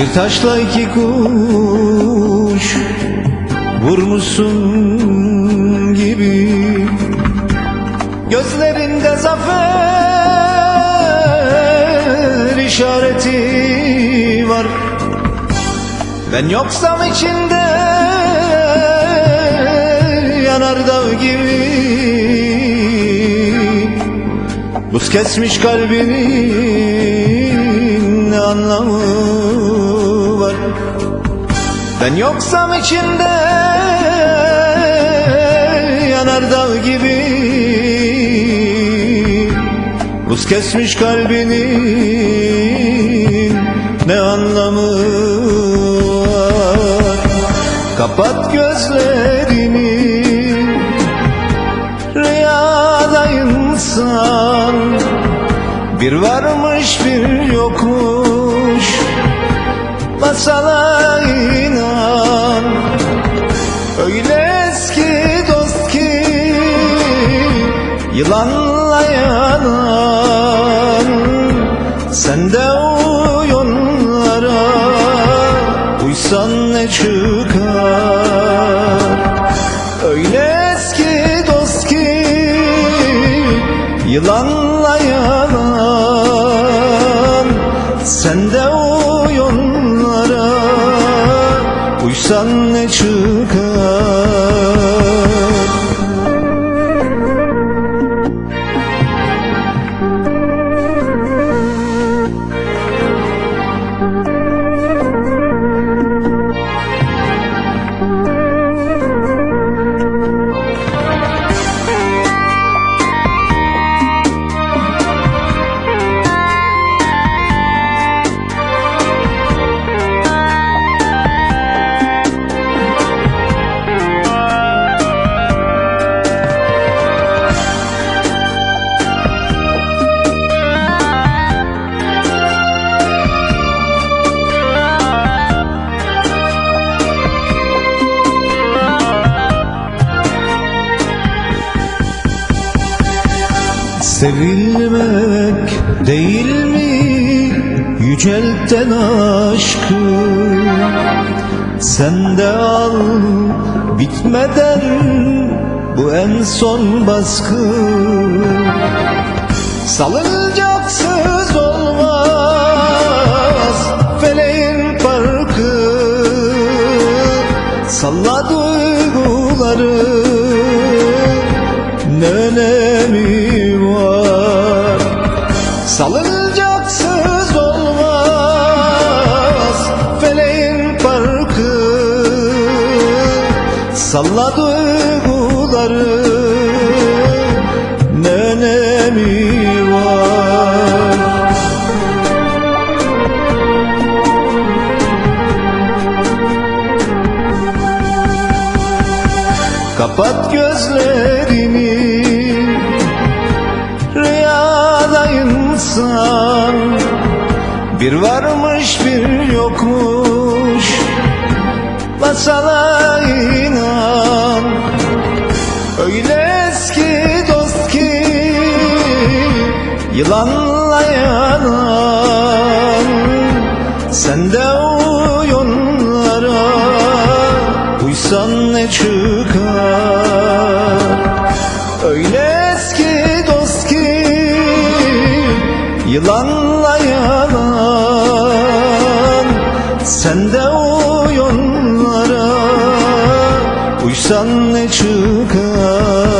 Bir taşla iki kuş vurmuşsun gibi. Gözlerinde zafer işareti var. Ben yoksam içinde yanardağ gibi. Buz kesmiş kalbinin anlamı Ben yoksam içinde yanardağ gibi. Buz kesmiş kalbinin ne anlamı var? Kapat gözlerini Rüyada insan. Bir varmış bir yokmuş. Masala Yılanla yanan Sen de uyonlara Uysan ne çıkar? Öyle eski dost ki Yılanla yalan Sen de uyonlara Uysan ne çıkar Sevilmek değil mi yücelten aşkı? Sen de al bitmeden bu en son baskı. Salıncaksız olmaz feleğin farkı. Salla duyguları ne önemi Salıncaksız olmaz feleğin farkı. Salla duyguları ne önemi var? Kapat gözlerini Bir varmış bir yokmuş. Masala inan. Öyle eski dost ki Yılanla yanan. Sen Sen de uyonlara Uysan ne çıkar